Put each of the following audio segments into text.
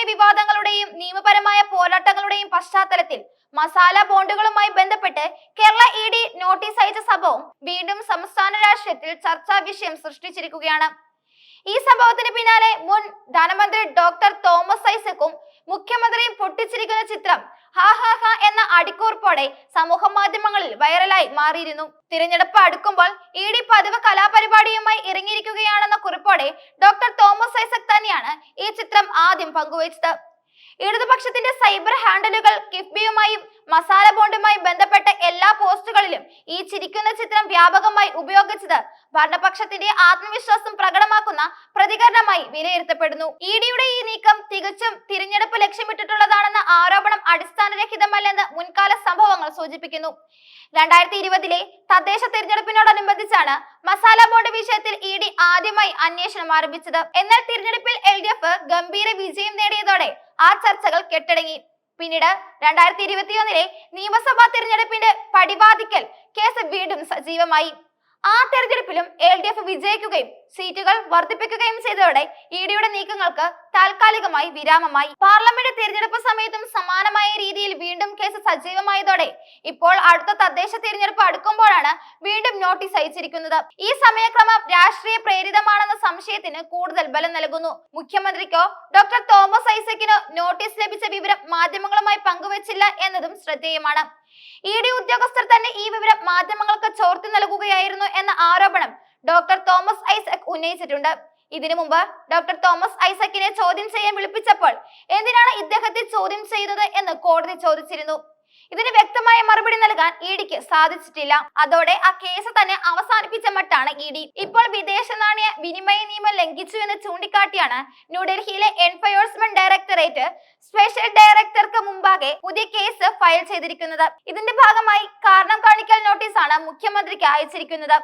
രാഷ്ട്രീയ വിവാദങ്ങളുടെയും നിയമപരമായ പോരാട്ടങ്ങളുടെയും പശ്ചാത്തലത്തിൽ മസാല ബോണ്ടുകളുമായി ബന്ധപ്പെട്ട് കേരള ഇ ഡി നോട്ടീസ് അയച്ച സംഭവം വീണ്ടും സംസ്ഥാന രാഷ്ട്രീയത്തിൽ ചർച്ചാ വിഷയം സൃഷ്ടിച്ചിരിക്കുകയാണ്. ഈ സംഭവത്തിന് പിന്നാലെ മുൻ ധനമന്ത്രി ഡോക്ടർ തോമസ് ഐസക്കും മുഖ്യമന്ത്രിയും പൊട്ടിച്ചിരിക്കുന്ന ചിത്രം ഹാ ഹാ ഹാ എന്ന അടിക്കുറിപ്പോടെ സമൂഹ മാധ്യമങ്ങളിൽ വൈറലായി മാറിയിരുന്നു. തിരഞ്ഞെടുപ്പ് അടുക്കുമ്പോൾ ഇ ഡി പതിവ് കലാപരിപാടിയുമായി ഇറങ്ങിയിരിക്കുകയാണെന്ന കുറിപ്പോടെ ഡോക്ടർ തോമസ് ഐസക് തന്നെയാണ് ഈ ചിത്രം ആദ്യം പങ്കുവച്ചത്. ഇടതുപക്ഷത്തിന്റെ സൈബർ ഹാൻഡലുകൾ കിഫ്ബിയുമായും മസാല ബോണ്ടുമായി ബന്ധപ്പെട്ട പോസ്റ്റുകളിലും ഈ ചിരിക്കുന്ന ചിത്രം വ്യാപകമായി ഉപയോഗിച്ചത് ഭരണപക്ഷത്തിന്റെ ആത്മവിശ്വാസം പ്രകടമാക്കുന്ന പ്രതികരണമായി വിലയിരുത്തപ്പെടുന്നു. ഇ ഡിയുടെ ഈ നീക്കം തികച്ചും തിരഞ്ഞെടുപ്പ് ലക്ഷ്യമിട്ടിട്ടുള്ളതാണെന്ന ആരോപണം അടിസ്ഥാനരഹിതമല്ലെന്ന് മുൻകാല സംഭവങ്ങൾ സൂചിപ്പിക്കുന്നു. രണ്ടായിരത്തി ഇരുപതിലെ തദ്ദേശ തിരഞ്ഞെടുപ്പിനോടനുബന്ധിച്ചാണ് മസാല ബോണ്ട് വിഷയത്തിൽ ഇ ഡി ആദ്യമായി അന്വേഷണം ആരംഭിച്ചത്. എന്നാൽ തിരഞ്ഞെടുപ്പിൽ എൽ ഗംഭീര വിജയം നേടിയതോടെ ആ ചർച്ചകൾ കെട്ടടങ്ങി. പിന്നീട് രണ്ടായിരത്തി ഇരുപത്തിയൊന്നിലെ നിയമസഭാ തിരഞ്ഞെടുപ്പിന്റെ പടിവാതിക്കൽ കേസ് വീണ്ടും സജീവമായി. ആ തെരഞ്ഞെടുപ്പിലും എൽ ഡി എഫ് വിജയിക്കുകയും സീറ്റുകൾ വർദ്ധിപ്പിക്കുകയും ചെയ്തതോടെ ഇ ഡിയുടെ നീക്കങ്ങൾക്ക് താൽക്കാലികമായി വിരാമമായി. പാർലമെന്റ് തിരഞ്ഞെടുപ്പ് സമയത്തും സമാനമായ രീതിയിൽ വീണ്ടും കേസ് സജീവമായതോടെ ഇപ്പോൾ അടുത്ത തദ്ദേശ തിരഞ്ഞെടുപ്പ് അടുക്കുമ്പോഴാണ് വീണ്ടും നോട്ടീസ് അയച്ചിരിക്കുന്നത്. ഈ സമയക്രമം രാഷ്ട്രീയ പ്രേരിതമാണെന്ന സംശയത്തിന് കൂടുതൽ ബലം നൽകുന്നു. മുഖ്യമന്ത്രിക്കോ ഡോക്ടർ തോമസ് ഐസക്കിനോ നോട്ടീസ് ലഭിച്ച വിവരം മാധ്യമങ്ങളുമായി പങ്കുവച്ചില്ല എന്നതും ശ്രദ്ധേയമാണ്. ഇ ഡി ഉദ്യോഗസ്ഥർ തന്നെ ഈ വിവരം മാധ്യമങ്ങൾക്ക് ചോർത്തി നൽകുകയായിരുന്നു എന്ന ആരോപണം ഡോക്ടർ തോമസ് ഐസക് ഉന്നയിച്ചിട്ടുണ്ട്. ഇതിനു മുമ്പ് ഡോക്ടർ തോമസ് ഐസക്കിനെ ചോദ്യം ചെയ്യാൻ വിളിപ്പിച്ചപ്പോൾ എന്തിനാണ് ഇദ്ദേഹത്തെ ചോദ്യം ചെയ്യുന്നത് എന്ന് കോടതി ചോദിച്ചിരുന്നു. ഇതിന് വ്യക്തമായ മറുപടി നൽകാൻ ഇ ഡിക്ക് സാധിച്ചിട്ടില്ല. അതോടെ ആ കേസ് തന്നെ അവസാനിപ്പിച്ച മട്ടാണ് ഇ ഡി. ഇപ്പോൾ വിദേശ നാണയ വിനിമയ നിയമം ലംഘിച്ചു എന്ന് ചൂണ്ടിക്കാട്ടിയാണ് ന്യൂഡൽഹിയിലെ എൻഫോഴ്സ്മെന്റ് ഡയറക്ടറേറ്റ് സ്പെഷ്യൽ ഡയറക്ടർക്ക് മുമ്പാകെ പുതിയ കേസ് ഫയൽ ചെയ്തിരിക്കുന്നത്. ഇതിന്റെ ഭാഗമായി കാരണം കാണിക്കൽ നോട്ടീസാണ് മുഖ്യമന്ത്രിക്ക് അയച്ചിരിക്കുന്നത്.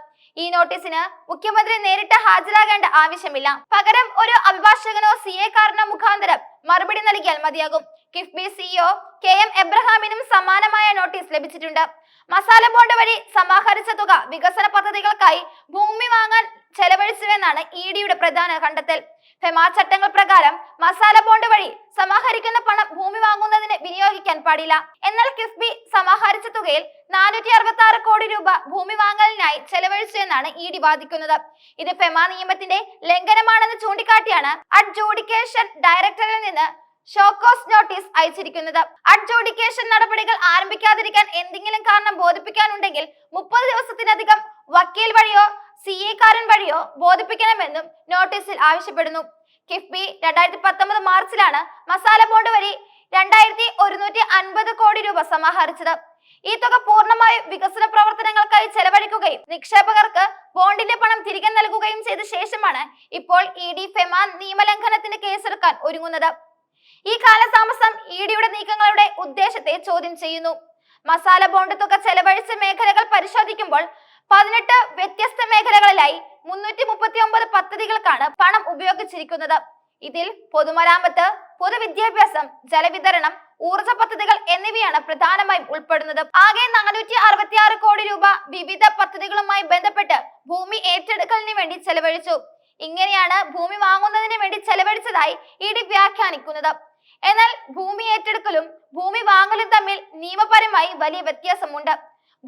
ഈ നോട്ടീസിന് മുഖ്യമന്ത്രി നേരിട്ട് ഹാജരാകേണ്ട ആവശ്യമില്ല. പകരം ഒരു അഭിഭാഷകനോ സി എ കാരനോ മുഖാന്തരം മറുപടി നൽകിയാൽ മതിയാകും. കിഫ്ബി സിഇഒ കെ എം എബ്രഹാമിനും സമാനമായ നോട്ടീസ് ലഭിച്ചിട്ടുണ്ട്. മസാല ബോണ്ട് വഴി സമാഹരിച്ച തുക വികസന പദ്ധതികൾക്കായി ഭൂമി വാങ്ങാൻ ചെലവഴിച്ചുവെന്നാണ് ഇ ഡിയുടെ പ്രധാന കണ്ടെത്തൽ. ഫെമാ ചട്ടങ്ങൾ പ്രകാരം മസാല ബോണ്ട് വഴി സമാഹരിക്കുന്ന പണം ഭൂമി വാങ്ങുന്നതിന് വിനിയോഗിക്കാൻ പാടില്ല. എന്നാൽ കിഫ്ബി സമാഹരിച്ച തുകയിൽ നാനൂറ്റി അറുപത്തി ആറ് കോടി രൂപ ഭൂമി വാങ്ങലിനായി ചെലവഴിച്ചു എന്നാണ് ഇ ഡി വാദിക്കുന്നത്. ഇത് ഫെമാ നിയമത്തിന്റെ ലംഘനമാണെന്ന് ചൂണ്ടിക്കാട്ടിയാണ് അഡ്ജൂഡിക്കേഷൻ ഡയറക്ടറിൽ നിന്ന് ഷോക്കോസ് നോട്ടീസ് അയച്ചിരിക്കുന്നത്. അഡ്ജൂഡിക്കേഷൻ നടപടികൾ ആരംഭിക്കാതിരിക്കാൻ എന്തെങ്കിലും കാരണം ബോധിപ്പിക്കാനുണ്ടെങ്കിൽ മുപ്പത് ദിവസത്തിനധികം വക്കീൽ വഴിയോ സി എ കാരൻ വഴിയോ ബോധിപ്പിക്കണമെന്നും നോട്ടീസിൽ ആവശ്യപ്പെടുന്നു. കിഫ്ബി രണ്ടായിരത്തി പത്തൊമ്പത് മാർച്ചിലാണ് മസാല ബോണ്ട് വഴി രണ്ടായിരത്തി ഒരുന്നൂറ്റി അൻപത് കോടി രൂപ സമാഹരിച്ചത്. ഈ തുക പൂർണമായും വികസന പ്രവർത്തനങ്ങൾക്കായി ചെലവഴിക്കുകയും നിക്ഷേപകർക്ക് ബോണ്ടിന്റെ പണം തിരികെ നൽകുകയും ചെയ്ത ശേഷമാണ് ഇപ്പോൾ ഇ ഡി ഫെമാൻ നിയമലംഘനത്തിന് കേസെടുക്കാൻ ഒരുങ്ങുന്നത്. ഈ കാലതാമസം ഇ ഡിയുടെ നീക്കങ്ങളുടെ ഉദ്ദേശത്തെ ചോദ്യം ചെയ്യുന്നു. മസാല ബോണ്ട് തുക ചെലവഴിച്ച മേഖലകൾ പരിശോധിക്കുമ്പോൾ പതിനെട്ട് വ്യത്യസ്ത മേഖലകളിലായി മുന്നൂറ്റി മുപ്പത്തി ഒമ്പത് പദ്ധതികൾക്കാണ് പണം ഉപയോഗിച്ചിരിക്കുന്നത്. ഇതിൽ പൊതുമരാമത്ത് പൊതുവിദ്യാഭ്യാസം ജലവിതരണം ഊർജ പദ്ധതികൾ എന്നിവയാണ് പ്രധാനമായും ഉൾപ്പെടുന്നത്. ആകെ നാനൂറ്റി അറുപത്തി ആറ് കോടി രൂപ വിവിധ പദ്ധതികളുമായി ബന്ധപ്പെട്ട് ഭൂമി ഏറ്റെടുക്കലിന് വേണ്ടി ചെലവഴിച്ചു. ഇങ്ങനെയാണ് ഭൂമി വാങ്ങുന്നതിന് വേണ്ടി ചെലവഴിച്ചതായി ഇടി വ്യാഖ്യാനിക്കുന്നത്. എന്നാൽ ഭൂമി ഏറ്റെടുക്കലും ഭൂമി വാങ്ങലും തമ്മിൽ നിയമപരമായി വലിയ വ്യത്യാസമുണ്ട്.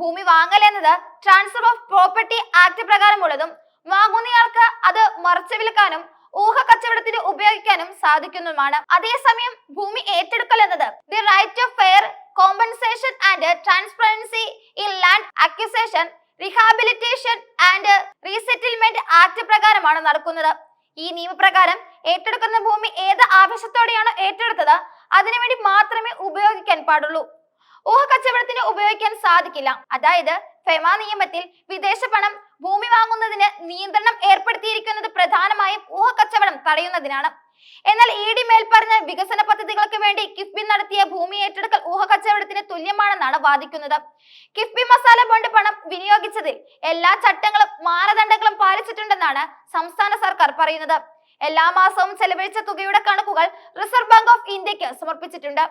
ഭൂമി വാങ്ങൽ എന്നത് ട്രാൻസ്ഫർ ഓഫ് പ്രോപ്പർട്ടി ആക്ട് പ്രകാരമുള്ളതും വാങ്ങുന്നയാൾക്ക് അത് മറച്ചു വിൽക്കാനും ഊഹ കച്ചവടത്തിന് ഉപയോഗിക്കാനും സാധിക്കുന്നതുമാണ്. അതേസമയം ഭൂമി ഏറ്റെടുക്കൽ എന്നത് the right of fair compensation and transparency in land acquisition rehabilitation and resettlement act പ്രകാരമാണ് നടക്കുന്നത്. ഈ നിയമപ്രകാരം ഏറ്റെടുക്കുന്ന ഭൂമി ഏത് ആവശ്യത്തോടെയാണോ ഏറ്റെടുത്തത് അതിനുവേണ്ടി മാത്രമേ ഉപയോഗിക്കാൻ പാടുള്ളൂ. ഊഹ കച്ചവടത്തിന് ഉപയോഗിക്കാൻ സാധിക്കില്ല. അതായത് ഫെമ നിയമത്തിൽ വിദേശ പണം ഭൂമി വാങ്ങുന്നതിന് നിയന്ത്രണം ഏർപ്പെടുത്തിയിരിക്കുന്നത് പ്രധാനമായും ഊഹ കച്ചവടം തടയുന്നതിനാണ്. എന്നാൽ ഇ ഡി മേൽപ്പറഞ്ഞ വികസന പദ്ധതികൾക്ക് വേണ്ടി കിഫ്ബി നടത്തിയ ഭൂമി ഏറ്റെടുക്കൽ ഊഹ കച്ചവടത്തിന് തുല്യമാണെന്നാണ് വാദിക്കുന്നത്. കിഫ്ബി മസാല ബോണ്ട് പണം വിനിയോഗിച്ചതിൽ എല്ലാ ചട്ടങ്ങളും മാനദണ്ഡങ്ങളും പാലിച്ചിട്ടുണ്ടെന്നാണ് സംസ്ഥാന സർക്കാർ പറയുന്നത്. എല്ലാ മാസവും ചെലവഴിച്ച തുകയുടെ കണക്കുകൾ റിസർവ് ബാങ്ക് ഓഫ് ഇന്ത്യയ്ക്ക് സമർപ്പിച്ചിട്ടുണ്ട്.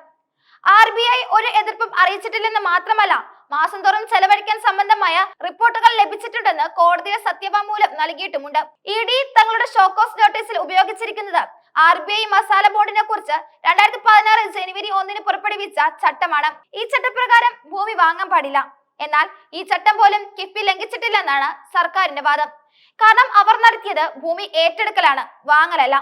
ആർ ബി ഐ ഒരു എതിർപ്പും അറിയിച്ചിട്ടില്ലെന്ന് മാത്രമല്ല മാസം തോറും ചെലവഴിക്കാൻ സംബന്ധമായ റിപ്പോർട്ടുകൾ ലഭിച്ചിട്ടുണ്ടെന്ന് കോടതിയുടെ സത്യവാങ്മൂലം നൽകിയിട്ടുമുണ്ട്. ഇ ഡി തങ്ങളുടെ ഷോക്കോസ് നോട്ടീസിൽ ഉപയോഗിച്ചിരിക്കുന്നത് ആർ ബി ഐ മസാല ബോർഡിനെ കുറിച്ച് രണ്ടായിരത്തി പതിനാറ് ജനുവരി ഒന്നിന് പുറപ്പെടുവിച്ച ചട്ടമാണ്. ഈ ചട്ടപ്രകാരം ഭൂമി വാങ്ങാൻ പാടില്ല. എന്നാൽ ഈ ചട്ടം പോലും കിഫ്ബി ലംഘിച്ചിട്ടില്ലെന്നാണ് സർക്കാരിന്റെ വാദം. കാരണം അവർ നടത്തിയത് ഭൂമി ഏറ്റെടുക്കലാണ് വാങ്ങലല്ല.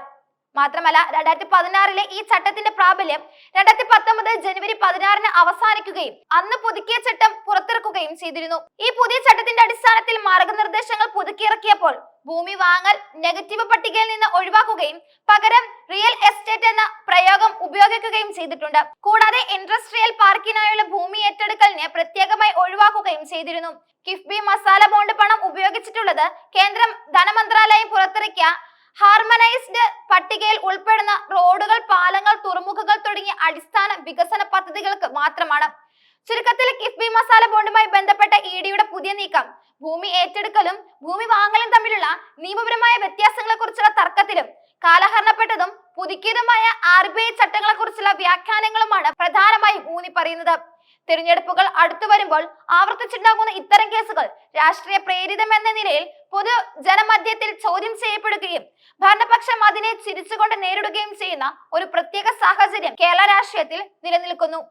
മാത്രമല്ല രണ്ടായിരത്തി പതിനാറിലെ ഈ ചട്ടത്തിന്റെ പ്രാബല്യം രണ്ടായിരത്തി പത്തൊമ്പത് ജനുവരി പതിനാറിന് അവസാനിക്കുകയും അന്ന് പുതുക്കിയ ചട്ടം പുറത്തിറക്കുകയും ചെയ്തിരുന്നു. ഈ പുതിയ ചട്ടത്തിന്റെ അടിസ്ഥാനത്തിൽ മാർഗനിർദ്ദേശങ്ങൾ പുതുക്കിയിറക്കിയപ്പോൾ ഭൂമി വാങ്ങൽ നെഗറ്റീവ് പട്ടികയിൽ നിന്ന് ഒഴിവാക്കുകയും പകരം റിയൽ എസ്റ്റേറ്റ് എന്ന പ്രയോഗം ഉപയോഗിക്കുകയും ചെയ്തിട്ടുണ്ട്. കൂടാതെ ഇൻഡസ്ട്രിയൽ പാർക്കിനായുള്ള ഭൂമി ഏറ്റെടുക്കലിനെ പ്രത്യേകമായി ഒഴിവാക്കുകയും ചെയ്തിരുന്നു. കിഫ്ബി മസാല ബോണ്ട് പണം ഉപയോഗിച്ചിട്ടുള്ളത് കേന്ദ്രം ധനമന്ത്രാലയം പുറത്തിറക്കിയ ഹാർമനൈസ്ഡ് പട്ടികയിൽ ഉൾപ്പെടുന്ന റോഡുകൾ പാലങ്ങൾ തുറമുഖങ്ങൾ തുടങ്ങിയ അടിസ്ഥാന വികസന പദ്ധതികൾക്ക് മാത്രമാണ്. ചുരുക്കത്തിൽ കിഫ്ബി മസാല ബോണ്ടുമായി ബന്ധപ്പെട്ട ഇ ഡിയുടെ പുതിയ നീക്കം. ഭൂമി ഏറ്റെടുക്കലും ഭൂമി വാങ്ങലും തമ്മിലുള്ള നിയമപരമായ വ്യത്യാസങ്ങളെ കുറിച്ചുള്ള തർക്കത്തിലും കാലഹരണപ്പെട്ടതും പുതുക്കിയതുമായ ആർ ബി ഐ ചട്ടങ്ങളെ കുറിച്ചുള്ള വ്യാഖ്യാനങ്ങളുമാണ് പ്രധാനമായും ഊന്നി പറയുന്നത് തിരഞ്ഞെടുപ്പുകൾ അടുത്തു വരുമ്പോൾ ആവർത്തിച്ചുണ്ടാകുന്ന ഇത്തരം കേസുകൾ രാഷ്ട്രീയ പ്രേരിതം എന്ന നിലയിൽ പൊതു ജനമധ്യത്തിൽ ചോദ്യം ചെയ്യപ്പെടുകയും ഭരണപക്ഷം അതിനെ ചിരിച്ചുകൊണ്ട് നേരിടുകയും ചെയ്യുന്ന ഒരു പ്രത്യേക സാഹചര്യം കേരള രാഷ്ട്രീയത്തിൽ നിലനിൽക്കുന്നു.